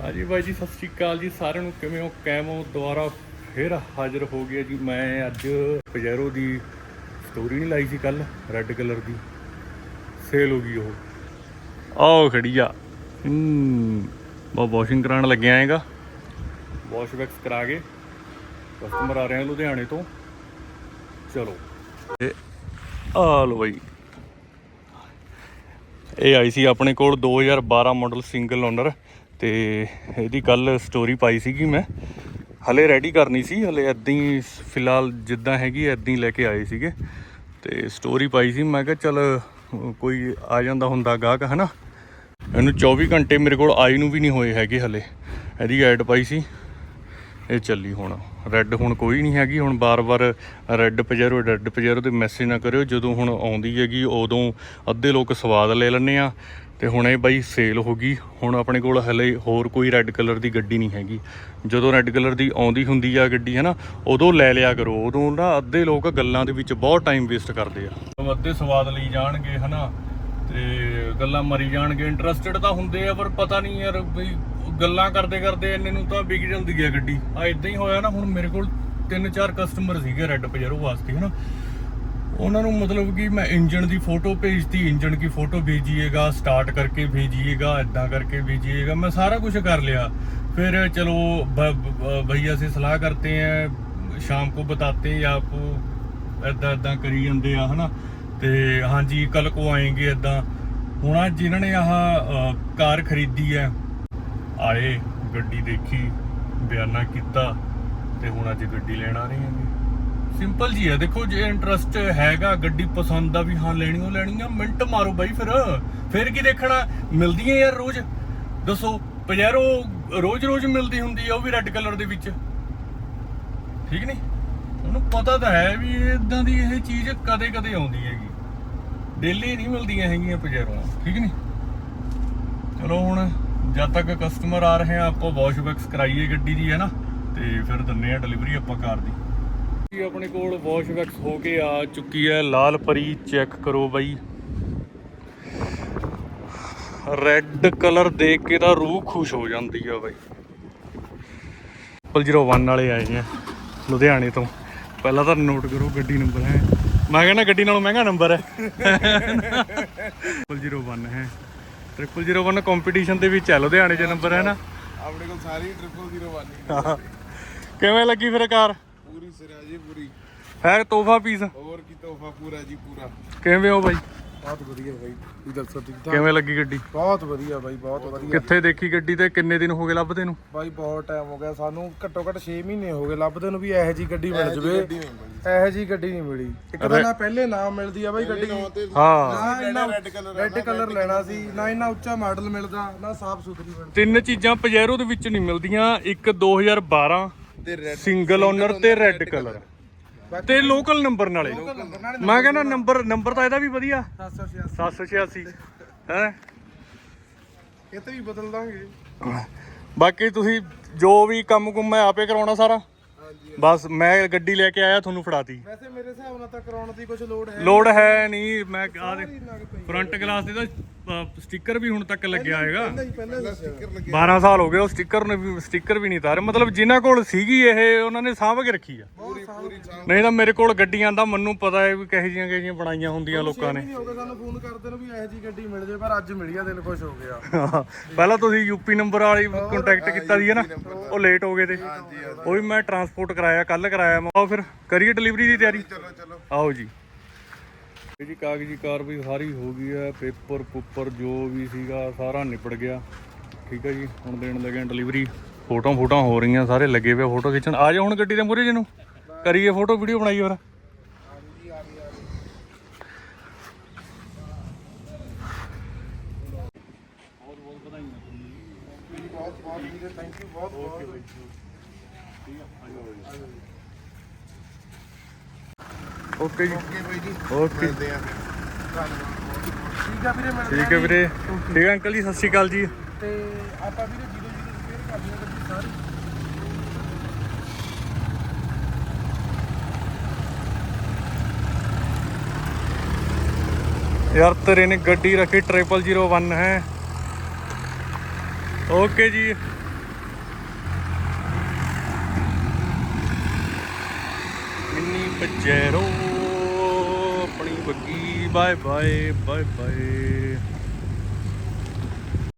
ਹਾਂਜੀ ਬਾਈ ਜੀ, ਸਤਿ ਸ਼੍ਰੀ ਅਕਾਲ ਜੀ ਸਾਰਿਆਂ ਨੂੰ। ਕਿਵੇਂ ਹੋ? ਕੈਮੋ ਦੁਬਾਰਾ ਫਿਰ ਹਾਜ਼ਰ ਹੋ ਗਿਆ ਜੀ। ਮੈਂ ਅੱਜ ਪਜੈਰੋ ਦੀ ਸਟੋਰੀ ਨਹੀਂ ਲਾਈ ਸੀ ਕੱਲ ਰੈੱਡ ਕਲਰ ਦੀ। ਸੇਲ ਹੋ ਗਈ ਉਹ। ਆਓ ਖੜੀ ਆ। ਹੂੰ ਬਾ ਵਾਸ਼ਿੰਗ ਕਰਾਉਣ ਲੱਗਿਆ ਆਏਗਾ ਵਾਸ਼ ਵੈਕਸ ਕਰਾ ਕੇ ਕਸਟਮਰ ਆ ਰਹੇ ਆ ਲੁਧਿਆਣੇ ਤੋਂ। ਚਲੋ। ਤੇ ਆ ਲੋ ਬਾਈ। ਇਹ ਆਈ ਸੀ ਆਪਣੇ ਕੋਲ 2012 ਮਾਡਲ ਸਿੰਗਲ ਓਨਰ ਤੇ ਇਹਦੀ ਕੱਲ ਸਟੋਰੀ ਪਾਈ ਸੀਗੀ ਮੈਂ। ਹਲੇ ਰੈਡੀ ਕਰਨੀ ਸੀ, ਹਲੇ ਐਦਾਂ ਹੀ ਫਿਲਹਾਲ ਜਿੱਦਾਂ ਹੈਗੀ ਐਦਾਂ ਹੀ ਲੈ ਕੇ ਆਏ ਸੀਗੇ। ਤੇ ਸਟੋਰੀ ਪਾਈ ਸੀ, ਮੈਂ ਕਿਹਾ ਚੱਲ ਕੋਈ ਆ ਜਾਂਦਾ ਹੁੰਦਾ ਗਾਹਕ, ਹਨਾ? ਇਹਨੂੰ 24 ਘੰਟੇ ਮੇਰੇ ਕੋਲ ਆਈ ਨੂੰ ਵੀ ਨਹੀਂ ਹੋਏ ਹੈਗੇ ਹਲੇ। ਇਹਦੀ ਐਡ ਪਾਈ ਸੀ, ਇਹ ਚੱਲੀ ਹੁਣ। ਰੈੱਡ ਹੁਣ ਕੋਈ ਨਹੀਂ ਹੈਗੀ, ਹੁਣ ਬਾਰ-ਬਾਰ ਰੈੱਡ ਪਜੈਰੋ ਰੈੱਡ ਪਜੈਰੋ ਤੇ ਮੈਸੇਜ ਨਾ ਕਰਿਓ, ਜਦੋਂ ਹੁਣ ਆਉਂਦੀ ਹੈਗੀ, ਉਦੋਂ ਅੱਧੇ ਲੋਕ ਸਵਾਦ ਲੈ ਲੈਂਦੇ ਆ। ਤੇ ਹੁਣ ਇਹ ਬਾਈ ਸੇਲ ਹੋ ਗਈ, ਹੁਣ ਆਪਣੇ ਕੋਲ ਹਲੇ ਹੋਰ ਕੋਈ ਰੈੱਡ ਕਲਰ ਦੀ ਗੱਡੀ ਨਹੀਂ ਹੈਗੀ। ਜਦੋਂ ਰੈੱਡ ਕਲਰ ਦੀ ਆਉਂਦੀ ਹੁੰਦੀ ਆ ਗੱਡੀ ਹੈ ਨਾ ਉਦੋਂ ਲੈ ਲਿਆ ਕਰੋ। ਉਦੋਂ ਨਾ ਅੱਧੇ ਲੋਕ ਗੱਲਾਂ ਦੇ ਵਿੱਚ ਬਹੁਤ ਟਾਈਮ ਵੇਸਟ ਕਰਦੇ ਆ। ਅੱਧੇ ਸਵਾਦ ਲਈ ਜਾਣਗੇ, ਹਨਾ। ਤੇ ਗੱਲਾਂ ਮਰੀ ਜਾਣਗੇ ਇੰਟਰਸਟਿਡ ਤਾਂ ਹੁੰਦੇ ਆ ਪਰ ਪਤਾ ਨਹੀਂ ਯਾਰ ਵੀ ਗੱਲਾਂ ਕਰਦੇ ਕਰਦੇ ਇੰਨੇ ਨੂੰ ਤਾਂ ਵਿਕ ਜਾਂਦੀ ਹੈ ਗੱਡੀ ਆ ਇਦਾਂ ਹੀ ਹੋਇਆ ਨਾ ਹੁਣ ਮੇਰੇ ਕੋਲ ਤਿੰਨ ਚਾਰ ਕਸਟਮਰ ਸੀਗੇ ਰੈੱਡ ਪਜੈਰੋ ਵਾਸਤੇ ਹਨਾ ਉਹਨਾਂ ਨੂੰ ਮਤਲਬ ਕਿ ਮੈਂ ਇੰਜਨ ਦੀ ਫੋਟੋ ਭੇਜਤੀ ਇੰਜਨ ਦੀ ਫੋਟੋ ਭੇਜੀਏਗਾ ਸਟਾਰਟ ਕਰਕੇ ਭੇਜੀਏਗਾ ਇਦਾਂ ਕਰਕੇ ਭੇਜੀਏਗਾ मैं सारा कुछ कर लिया फिर चलो भ- भ- भैया से सलाह करते हैं शाम को बताते हैं आपको ਇਦਾਂ ਇਦਾਂ ਕਰੀ ਜਾਂਦੇ ਆ ਹਨਾ ਤੇ ਹਾਂਜੀ, ਕੱਲ ਕੋ ਆਏਗੇ ਇਦਾਂ ਹੁਣ ਆ ਜਿਨ੍ਹਾਂ ਨੇ ਆਹ ਕਾਰ ਖਰੀਦੀ ਹੈ, ਆਏ, ਗੱਡੀ ਦੇਖੀ, ਬਿਆਨਾ ਕੀਤਾ ਤੇ ਹੁਣ ਅੱਜ ਗੱਡੀ ਲੈਣ ਆ ਰਹੇ ਹੈਗੇ। ਸਿੰਪਲ ਜੀ ਹੈ। ਦੇਖੋ, ਜੇ ਇੰਟਰਸਟ ਹੈਗਾ, ਗੱਡੀ ਪਸੰਦ ਆ ਵੀ ਹਾਂ, ਲੈਣੀ ਉਹ ਲੈਣੀ ਆ, ਮਿੰਟ ਮਾਰੋ ਬਾਈ ਫਿਰ। ਫਿਰ ਕੀ ਦੇਖਣਾ? ਮਿਲਦੀਆਂ ਯਾਰ ਰੋਜ਼। ਦੱਸੋ ਪਜੈਰੋ ਰੋਜ਼-ਰੋਜ਼ ਮਿਲਦੀ ਹੁੰਦੀ ਆ, ਉਹ ਵੀ ਰੈੱਡ ਕਲਰ ਦੇ ਵਿੱਚ। ਠੀਕ ਨਹੀਂ? ਉਹਨੂੰ ਪਤਾ ਤਾਂ ਹੈ ਵੀ ਇਦਾਂ ਦੀ ਇਹ ਚੀਜ਼ ਕਦੇ-ਕਦੇ ਆਉਂਦੀ ਹੈ ਡੇਲੀ ਨਹੀਂ ਮਿਲਦੀਆਂ ਹੈਗੀਆਂ ਪਜੈਰੋ ਠੀਕ ਨਹੀਂ? ਚਲੋ ਹੁਣ ਜਦ ਤੱਕ ਕਸਟਮਰ ਆ ਰਹੇ ਆ, ਆਪਾਂ ਵਾਸ਼ ਬੈਕਸ ਕਰਾਈਏ ਗੱਡੀ ਦੀ ਹੈ ਨਾ ਤੇ ਫਿਰ ਦਿੰਨੇ ਆ ਡਿਲੀਵਰੀ ਆਪਾਂ ਕਾਰ ਦੀ। ਜੀ, ਆਪਣੇ ਕੋਲ ਵਾਸ਼ ਵੈਕਸ ਹੋ ਕੇ ਆ ਚੁੱਕੀ ਹੈ, ਲਾਲ ਪਰੀ ਚੈੱਕ ਕਰੋ ਬਾਈ। ਰੈੱਡ ਕਲਰ ਦੇਖ ਕੇ ਤਾਂ ਰੂਹ ਖੁਸ਼ ਹੋ ਜਾਂਦੀ ਆ ਬਾਈ। 001 ਵਾਲੇ ਆਏ ਆ, ਲੁਧਿਆਣੇ ਤੋਂ। ਪਹਿਲਾਂ ਤਾਂ ਨੋਟ ਕਰੋ ਗੱਡੀ ਨੰਬਰ ਹੈ। ਮੈਂ ਕਹਿੰਦਾ ਗੱਡੀ ਨਾਲੋਂ ਮਹਿੰਗਾ ਨੰਬਰ ਹੈ। 001 ਹੈ। 001 ਕੰਪੀਟੀਸ਼ਨ ਦੇ ਵਿੱਚ ਹੈ ਲੁਧਿਆਣੇ 'ਚ ਨੰਬਰ ਹੈ ਨਾ। ਆਪਣੇ ਕੋਲ ਸਾਰੀ ਟ੍ਰਿਪਲ ਜ਼ੀਰੋ ਵਾਲੀ ਕਿਵੇਂ ਲੱਗੀ ਫਿਰ ਕਾਰ? ਪੂਰੀ ਸਿਰਾ ਜੀ ਪੂਰੀ। ਹੈ ਤੋਹਫਾ ਪੀਸ ਹੋਰ ਕੀ ਤੋਹਫਾ ਪੂਰਾ ਜੀ ਪੂਰਾ। ਕਿਵੇਂ ਹੋ ਬਾਈ? ਬਹੁਤ ਵਧੀਆ ਬਾਈ ਤੁਸੀਂ ਦੱਸੋ ਠੀਕ ਠਾਕ? ਕਿਵੇਂ ਲੱਗੀ ਗੱਡੀ? ਬਹੁਤ ਵਧੀਆ ਬਾਈ ਬਹੁਤ ਵਧੀਆ। ਕਿੱਥੇ ਦੇਖੀ ਗੱਡੀ ਤੇ? ਕਿੰਨੇ ਦਿਨ ਹੋ ਗਏ ਲੱਭਦੇ ਨੂੰ? ਬਾਈ ਬਹੁਤ ਟਾਈਮ ਹੋ ਗਿਆ। ਸਾਨੂੰ ਘੱਟੋ ਘੱਟ 6 ਮਹੀਨੇ ਹੋ ਗਏ ਲੱਭਦੇ ਨੂੰ ਵੀ ਇਹੋ ਜੀ ਗੱਡੀ ਮਿਲ ਜਵੇ। ਇਹੋ ਜੀ ਗੱਡੀ ਨਹੀਂ ਮਿਲੀ। ਇੱਕ ਤਾਂ ਨਾ ਪਹਿਲੇ ਨਾਮ ਮਿਲਦੀ ਆ ਬਾਈ ਗੱਡੀ। ਹਾਂ। ਨਾ ਰੈੱਡ ਕਲਰ ਲੈਣਾ ਸੀ ਨਾ ਇੰਨਾ ਉੱਚਾ ਮਾਡਲ ਮਿਲਦਾ ਨਾ ਸਾਫ਼ ਸੁਥਰੀ ਮਿਲਦੀ। ਤਿੰਨ ਚੀਜ਼ਾਂ ਪਜੈਰੋ ਦੇ ਵਿੱਚ ਨਹੀਂ ਮਿਲਦੀਆਂ। ਇੱਕ 2012 ਤੇ ਰੈੱਡ ਸਿੰਗਲ ਓਨਰ ਤੇ ਰੈੱਡ ਕਲਰ ਤੇ ਲੋਕਲ ਨੰਬਰ ਨਾਲੇ। ਮੈਂ ਕਹਿੰਦਾ ਨੰਬਰ ਨੰਬਰ ਤਾਂ ਇਹਦਾ ਵੀ ਵਧੀਆ। 786 786 ਹੈ? ਇਹ ਤੇ ਵੀ ਬਦਲ ਦਾਂਗੇ। ਬਾਕੀ ਤੁਸੀਂ ਜੋ ਵੀ ਕੰਮ ਕੁੰਮ ਮੈਂ ਆਪੇ ਕਰਾਉਣਾ ਸਾਰਾ। ਬਸ ਮੈਂ ਗੱਡੀ ਲੈ ਕੇ ਆਇਆ ਤੁਹਾਨੂੰ ਫੜਾਤੀ। ਵੈਸੇ ਮੇਰੇ ਹਿਸਾਬ ਨਾਲ ਤਾਂ ਕਰਾਉਣ ਦੀ ਕੁਝ ਲੋੜ ਹੈ ਲੋਡ ਹੈ ਨਹੀਂ ਮੈਂ ਆ ਫਰੰਟ ਗਲਾਸ ਦੇ ਤਾਂ ਸਟicker ਵੀ ਹੁਣ ਤੱਕ ਲੱਗਿਆ ਹੈਗਾ। ਨਹੀਂ ਪਹਿਲਾਂ ਸਟicker ਲੱਗੇ 12 ਸਾਲ ਹੋ ਗਏ ਉਹ ਸਟicker ਨੇ ਵੀ ਸਟicker ਵੀ ਨਹੀਂ ਤਾਰੇ। ਮਤਲਬ ਜਿਨ੍ਹਾਂ ਕੋਲ ਸੀਗੀ ਇਹ ਉਹਨਾਂ ਨੇ ਸਾਂਭ ਕੇ ਰੱਖੀ ਆ। ਪੂਰੀ ਪੂਰੀ ਛਾਂ ਨਹੀਂ ਤਾਂ ਮੇਰੇ ਕੋਲ ਗੱਡੀਆਂ ਦਾ ਮੈਨੂੰ ਪਤਾ ਹੈ ਵੀ ਕਿਹੋ ਜੀਆਂ ਕਿਹੋ ਜੀਆਂ ਬਣਾਈਆਂ ਹੁੰਦੀਆਂ ਲੋਕਾਂ ਨੇ। ਨਹੀਂ ਹੋ ਗਿਆ ਸਾਨੂੰ ਫੋਨ ਕਰਦੇ ਨੂੰ ਵੀ ਇਹੋ ਜੀ ਗੱਡੀ ਮਿਲ ਜੇ ਪਰ ਅੱਜ ਮਿਲੀ ਆ ਦਿਲ ਖੁਸ਼ ਹੋ ਗਿਆ। ਪਹਿਲਾਂ ਤੁਸੀਂ ਯੂਪੀ ਨੰਬਰ ਵਾਲੀ ਕੰਟੈਕਟ ਕੀਤਾ ਸੀ ਨਾ ਉਹ ਲੇਟ ਹੋ ਗਏ ਤੇ। ਉਹ ਵੀ ਮੈਂ ਟਰਾਂਸਪੋਰਟ ਕਰਾਇਆ ਕੱਲ ਕਰਾਇਆ। ਮੈਂ ਆਓ ਫਿਰ ਕਰੀਏ ਡਿਲੀਵਰੀ ਦੀ ਤਿਆਰੀ? ਚਲੋ ਚਲੋ। ਆਓ ਜੀ। ਜੀ ਕਾਗਜ਼ੀ ਕਾਰਵਾਈ ਸਾਰੀ ਹੋ ਗਈ ਹੈ, ਪੇਪਰ ਪੁੱਪਰ ਜੋ ਵੀ ਸੀਗਾ ਸਾਰਾ ਨਿਪੜ ਗਿਆ। ਠੀਕ ਹੈ ਜੀ, ਹੁਣ ਦੇਣ ਲੱਗੇ ਡਿਲੀਵਰੀ ਫੋਟੋਆਂ ਫੋਟੋਆਂ ਹੋ ਰਹੀਆਂ, ਸਾਰੇ ਲੱਗੇ ਪਏ ਫੋਟੋ ਖਿੱਚਣ। ਆ ਜਾ ਹੁਣ ਗੱਡੀ ਦੇ ਮੂਹਰੇ ਜਿਹਨੂੰ ਕਰੀਏ ਫੋਟੋ, ਵੀਡੀਓ ਬਣਾਈਏ ਹੋਰ। ਬਹੁਤ ਬਹੁਤ ਥੈਂਕ ਯੂ ਬਹੁਤ ਬਹੁਤ। ਓਕੇ ਜੀ। ਓਕੇ ਬਾਈ ਜੀ। ਓਕੇ। ਠੀਕ ਆ ਵੀਰੇ ਠੀਕ ਆ ਅੰਕਲ ਜੀ ਸਤਿ ਸ਼੍ਰੀ ਅਕਾਲ ਜੀ। ਤੇ ਆਪਾਂ ਵੀਰੇ 00 ਰਿਪੇਅਰ ਕਰਨੀ ਹੈ ਗੱਡੀ ਸਾਰੀ। यार तेरे ने गड्डी रखी ट्रिपल जीरो वन है ओके जी मिनी पजेरो ਬੱਗੀ ਬਾਏ ਬਾਏ ਬਾਏ ਬਾਏ।